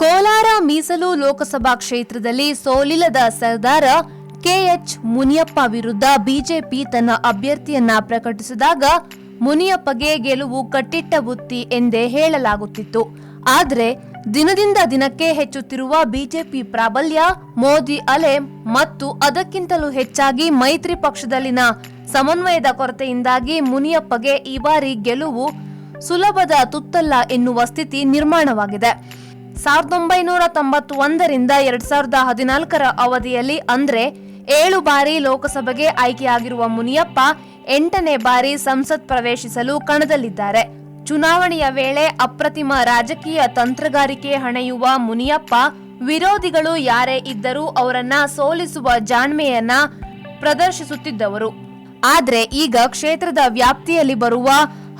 ಕೋಲಾರ ಮೀಸಲು ಲೋಕಸಭಾ ಕ್ಷೇತ್ರದಲ್ಲಿ ಸೋಲಿಲ್ಲದ ಸರ್ದಾರ ಕೆಎಚ್ ಮುನಿಯಪ್ಪ ವಿರುದ್ಧ ಬಿಜೆಪಿ ತನ್ನ ಅಭ್ಯರ್ಥಿಯನ್ನ ಪ್ರಕಟಿಸಿದಾಗ ಮುನಿಯಪ್ಪಗೆ ಗೆಲುವು ಕಟ್ಟಿಟ್ಟ ಬುತ್ತಿ ಎಂದೇ ಹೇಳಲಾಗುತ್ತಿತ್ತು. ಆದರೆ ದಿನದಿಂದ ದಿನಕ್ಕೆ ಹೆಚ್ಚುತ್ತಿರುವ ಬಿಜೆಪಿ ಪ್ರಾಬಲ್ಯ, ಮೋದಿ ಅಲೆ ಮತ್ತು ಅದಕ್ಕಿಂತಲೂ ಹೆಚ್ಚಾಗಿ ಮೈತ್ರಿ ಪಕ್ಷದಲ್ಲಿನ ಸಮನ್ವಯದ ಕೊರತೆಯಿಂದಾಗಿ ಮುನಿಯಪ್ಪಗೆ ಈ ಬಾರಿ ಗೆಲುವು ಸುಲಭದ ತುತ್ತಲ್ಲ ಎನ್ನುವ ಸ್ಥಿತಿ ನಿರ್ಮಾಣವಾಗಿದೆ. ಸಾವಿರದ ಒಂಬೈನೂರ ತೊಂಬತ್ತೊಂದರಿಂದ ಎರಡ್ ಸಾವಿರದ ಹದಿನಾಲ್ಕರ ಅವಧಿಯಲ್ಲಿ ಅಂದ್ರೆ ಏಳು ಬಾರಿ ಲೋಕಸಭೆಗೆ ಆಯ್ಕೆಯಾಗಿರುವ ಮುನಿಯಪ್ಪ ಎಂಟನೇ ಬಾರಿ ಸಂಸತ್ ಪ್ರವೇಶಿಸಲು ಕಣದಲ್ಲಿದ್ದಾರೆ. ಚುನಾವಣೆಯ ವೇಳೆ ಅಪ್ರತಿಮ ರಾಜಕೀಯ ತಂತ್ರಗಾರಿಕೆ ಹಣೆಯುವ ಮುನಿಯಪ್ಪ ವಿರೋಧಿಗಳು ಯಾರೇ ಇದ್ದರೂ ಅವರನ್ನ ಸೋಲಿಸುವ ಜಾಣ್ಮೆಯನ್ನ ಪ್ರದರ್ಶಿಸುತ್ತಿದ್ದವರು. ಆದ್ರೆ ಈಗ ಕ್ಷೇತ್ರದ ವ್ಯಾಪ್ತಿಯಲ್ಲಿ ಬರುವ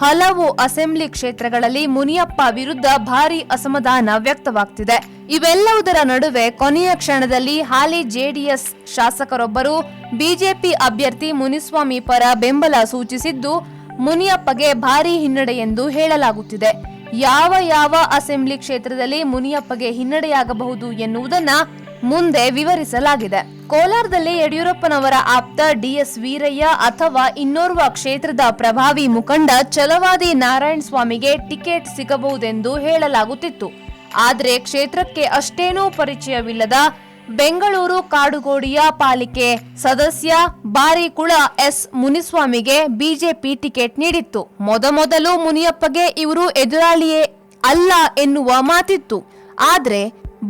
ಹಲವು ಅಸೆಂಬ್ಲಿ ಕ್ಷೇತ್ರಗಳಲ್ಲಿ ಮುನಿಯಪ್ಪ ವಿರುದ್ಧ ಭಾರಿ ಅಸಮಾಧಾನ ವ್ಯಕ್ತವಾಗ್ತಿದೆ. ಇವೆಲ್ಲವುದರ ನಡುವೆ ಕೊನೆಯ ಕ್ಷಣದಲ್ಲಿ ಹಾಲಿ ಜೆಡಿಎಸ್ ಶಾಸಕರೊಬ್ಬರು ಬಿಜೆಪಿ ಅಭ್ಯರ್ಥಿ ಮುನಿಸ್ವಾಮಿ ಪರ ಬೆಂಬಲ ಸೂಚಿಸಿದ್ದು, ಮುನಿಯಪ್ಪಗೆ ಭಾರಿ ಹಿನ್ನಡೆ ಎಂದು ಹೇಳಲಾಗುತ್ತಿದೆ. ಯಾವ ಯಾವ ಅಸೆಂಬ್ಲಿ ಕ್ಷೇತ್ರದಲ್ಲಿ ಮುನಿಯಪ್ಪಗೆ ಹಿನ್ನಡೆಯಾಗಬಹುದು ಎನ್ನುವುದನ್ನ ಮುಂದೆ ವಿವರಿಸಲಾಗಿದೆ. ಕೋಲಾರದಲ್ಲಿ ಯಡಿಯೂರಪ್ಪನವರ ಆಪ್ತ ಡಿಎಸ್ ವೀರಯ್ಯ ಅಥವಾ ಇನ್ನೋರ್ವ ಕ್ಷೇತ್ರದ ಪ್ರಭಾವಿ ಮುಖಂಡ ಛಲವಾದಿ ನಾರಾಯಣ ಸ್ವಾಮಿಗೆ ಟಿಕೆಟ್ ಸಿಗಬಹುದೆಂದು ಹೇಳಲಾಗುತ್ತಿತ್ತು. ಆದರೆ ಕ್ಷೇತ್ರಕ್ಕೆ ಅಷ್ಟೇನೂ ಪರಿಚಯವಿಲ್ಲದ ಬೆಂಗಳೂರು ಕಾಡುಗೋಡಿಯ ಪಾಲಿಕೆ ಸದಸ್ಯ ಬಾರಿಕುಳ ಎಸ್. ಮುನಿಸ್ವಾಮಿಗೆ ಬಿಜೆಪಿ ಟಿಕೆಟ್ ನೀಡಿತ್ತು. ಮೊದಮೊದಲು ಮುನಿಯಪ್ಪಗೆ ಇವರು ಎದುರಾಳಿಯೇ ಅಲ್ಲ ಎನ್ನುವ ಮಾತಿತ್ತು. ಆದ್ರೆ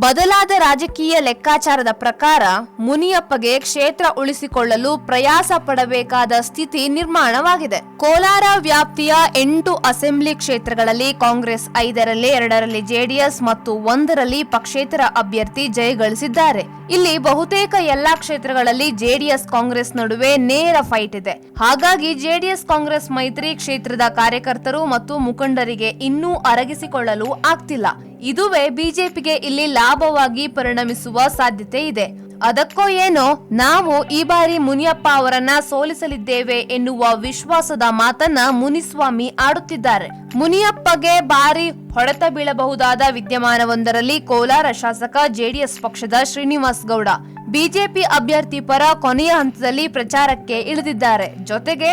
ಬದಲಾದ ರಾಜಕೀಯ ಲೆಕ್ಕಾಚಾರದ ಪ್ರಕಾರ ಮುನಿಯಪ್ಪಗೆ ಕ್ಷೇತ್ರ ಉಳಿಸಿಕೊಳ್ಳಲು ಪ್ರಯಾಸ ಪಡಬೇಕಾದ ಸ್ಥಿತಿ ನಿರ್ಮಾಣವಾಗಿದೆ. ಕೋಲಾರ ವ್ಯಾಪ್ತಿಯ ಎಂಟು ಅಸೆಂಬ್ಲಿ ಕ್ಷೇತ್ರಗಳಲ್ಲಿ ಕಾಂಗ್ರೆಸ್ ಐದರಲ್ಲಿ, ಎರಡರಲ್ಲಿ ಜೆಡಿಎಸ್ ಮತ್ತು ಒಂದರಲ್ಲಿ ಪಕ್ಷೇತರ ಅಭ್ಯರ್ಥಿ ಜಯಗಳಿಸಿದ್ದಾರೆ. ಇಲ್ಲಿ ಬಹುತೇಕ ಎಲ್ಲಾ ಕ್ಷೇತ್ರಗಳಲ್ಲಿ ಜೆಡಿಎಸ್ ಕಾಂಗ್ರೆಸ್ ನಡುವೆ ನೇರ ಫೈಟ್ ಇದೆ. ಹಾಗಾಗಿ ಜೆಡಿಎಸ್ ಕಾಂಗ್ರೆಸ್ ಮೈತ್ರಿ ಕ್ಷೇತ್ರದ ಕಾರ್ಯಕರ್ತರು ಮತ್ತು ಮುಖಂಡರಿಗೆ ಇನ್ನೂ ಅರಗಿಸಿಕೊಳ್ಳಲು ಆಗ್ತಿಲ್ಲ. ಇದುವೇ ಬಿಜೆಪಿಗೆ ಇಲ್ಲಿ ಲಾಭವಾಗಿ ಪರಿಣಮಿಸುವ ಸಾಧ್ಯತೆ ಇದೆ. ಅದಕ್ಕೋ ಏನೋ ನಾವು ಈ ಬಾರಿ ಮುನಿಯಪ್ಪ ಅವರನ್ನ ಸೋಲಿಸಲಿದ್ದೇವೆ ಎನ್ನುವ ವಿಶ್ವಾಸದ ಮಾತನ್ನ ಮುನಿಸ್ವಾಮಿ ಆಡುತ್ತಿದ್ದಾರೆ. ಮುನಿಯಪ್ಪಗೆ ಬಾರಿ ಹೊಡೆತ ಬೀಳಬಹುದಾದ ವಿದ್ಯಮಾನವೊಂದರಲ್ಲಿ ಕೋಲಾರ ಶಾಸಕ ಜೆಡಿಎಸ್ ಪಕ್ಷದ ಶ್ರೀನಿವಾಸ್ ಗೌಡ. ಬಿಜೆಪಿ ಅಭ್ಯರ್ಥಿ ಪರ ಕೊನೆಯ ಹಂತದಲ್ಲಿ ಪ್ರಚಾರಕ್ಕೆ ಇಳಿದಿದ್ದಾರೆ. ಜೊತೆಗೆ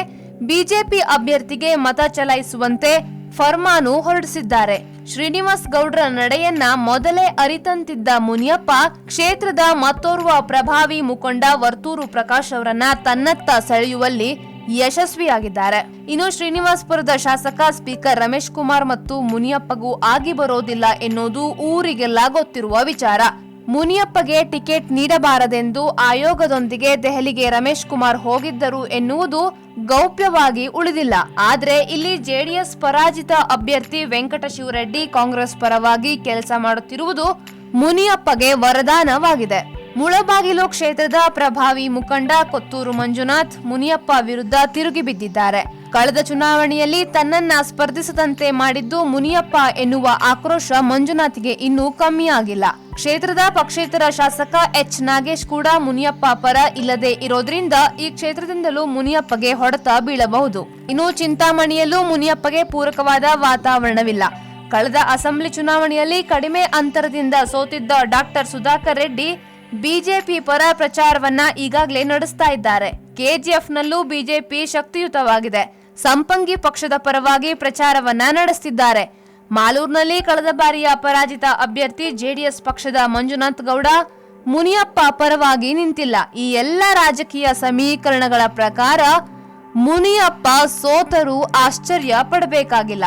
ಬಿಜೆಪಿ ಅಭ್ಯರ್ಥಿಗೆ ಮತ ಚಲಾಯಿಸುವಂತೆ ಫರ್ಮಾನು ಹೊರಡಿಸಿದ್ದಾರೆ. ಶ್ರೀನಿವಾಸ್ ಗೌಡ್ರ ನಡೆಯನ್ನ ಮೊದಲೇ ಅರಿತಂತಿದ್ದ ಮುನಿಯಪ್ಪ ಕ್ಷೇತ್ರದ ಮತ್ತೋರ್ವ ಪ್ರಭಾವಿ ಮುಖಂಡ ವರ್ತೂರು ಪ್ರಕಾಶ್ ಅವರನ್ನ ತನ್ನತ್ತ ಸೆಳೆಯುವಲ್ಲಿ ಯಶಸ್ವಿಯಾಗಿದ್ದಾರೆ. ಇನ್ನು ಶ್ರೀನಿವಾಸ್ಪುರದ ಶಾಸಕ ಸ್ಪೀಕರ್ ರಮೇಶ್ ಕುಮಾರ್ ಮತ್ತು ಮುನಿಯಪ್ಪಗೂ ಆಗಿ ಬರೋದಿಲ್ಲ ಎನ್ನುವುದು ಊರಿಗೆಲ್ಲ ಗೊತ್ತಿರುವ ವಿಚಾರ. ಮುನಿಯಪ್ಪಗೆ ಟಿಕೆಟ್ ನೀಡಬಾರದೆಂದು ಆಯೋಗದೊಂದಿಗೆ ದೆಹಲಿಗೆ ರಮೇಶ್ ಕುಮಾರ್ ಹೋಗಿದ್ದರು ಎನ್ನುವುದು ಗೌಪ್ಯವಾಗಿ ಉಳಿದಿಲ್ಲ. ಆದರೆ ಇಲ್ಲಿ ಜೆಡಿಎಸ್ ಪರಾಜಿತ ಅಭ್ಯರ್ಥಿ ವೆಂಕಟ ಶಿವರೆಡ್ಡಿ ಕಾಂಗ್ರೆಸ್ ಪರವಾಗಿ ಕೆಲಸ ಮಾಡುತ್ತಿರುವುದು ಮುನಿಯಪ್ಪಗೆ ವರದಾನವಾಗಿದೆ. ಮುಳಬಾಗಿಲು ಕ್ಷೇತ್ರದ ಪ್ರಭಾವಿ ಮುಖಂಡ ಕೊತ್ತೂರು ಮಂಜುನಾಥ್ ಮುನಿಯಪ್ಪ ವಿರುದ್ಧ ತಿರುಗಿ ಬಿದ್ದಿದ್ದಾರೆ. ಕಳೆದ ಚುನಾವಣೆಯಲ್ಲಿ ತನ್ನನ್ನ ಸ್ಪರ್ಧಿಸದಂತೆ ಮಾಡಿದ್ದು ಮುನಿಯಪ್ಪ ಎನ್ನುವ ಆಕ್ರೋಶ ಮಂಜುನಾಥ್ಗೆ ಇನ್ನೂ ಕಮ್ಮಿಯಾಗಿಲ್ಲ. ಕ್ಷೇತ್ರದ ಪಕ್ಷೇತರ ಶಾಸಕ ಎಚ್ ನಾಗೇಶ್ ಕೂಡ ಮುನಿಯಪ್ಪ ಪರ ಇಲ್ಲದೆ ಇರೋದ್ರಿಂದ ಈ ಕ್ಷೇತ್ರದಿಂದಲೂ ಮುನಿಯಪ್ಪಗೆ ಹೊಡೆತ ಬೀಳಬಹುದು. ಇನ್ನು ಚಿಂತಾಮಣಿಯಲ್ಲೂ ಮುನಿಯಪ್ಪಗೆ ಪೂರಕವಾದ ವಾತಾವರಣವಿಲ್ಲ. ಕಳೆದ ಅಸೆಂಬ್ಲಿ ಚುನಾವಣೆಯಲ್ಲಿ ಕಡಿಮೆ ಅಂತರದಿಂದ ಸೋತಿದ್ದ ಡಾಕ್ಟರ್ ಸುಧಾಕರ್ ರೆಡ್ಡಿ ಬಿಜೆಪಿ ಪರ ಪ್ರಚಾರವನ್ನ ಈಗಾಗಲೇ ನಡೆಸ್ತಾ ಇದ್ದಾರೆ. ಕೆಜಿಎಫ್ನಲ್ಲೂ ಬಿಜೆಪಿ ಶಕ್ತಿಯುತವಾಗಿದೆ. ಸಂಪಂಗಿ ಪಕ್ಷದ ಪರವಾಗಿ ಪ್ರಚಾರವನ್ನ ನಡೆಸುತ್ತಿದ್ದಾರೆ ಮಾಲೂರಿನಲ್ಲಿ ಕಳೆದ ಬಾರಿಯ ಪರಾಜಿತ ಅಭ್ಯರ್ಥಿ ಜೆಡಿಎಸ್ ಪಕ್ಷದ ಮಂಜುನಾಥ್ ಗೌಡ ಮುನಿಯಪ್ಪ ಪರವಾಗಿ ನಿಂತಿಲ್ಲ. ಈ ಎಲ್ಲ ರಾಜಕೀಯ ಸಮೀಕರಣಗಳ ಪ್ರಕಾರ ಮುನಿಯಪ್ಪ ಸೋತರೂ ಆಶ್ಚರ್ಯ ಪಡಬೇಕಾಗಿಲ್ಲ.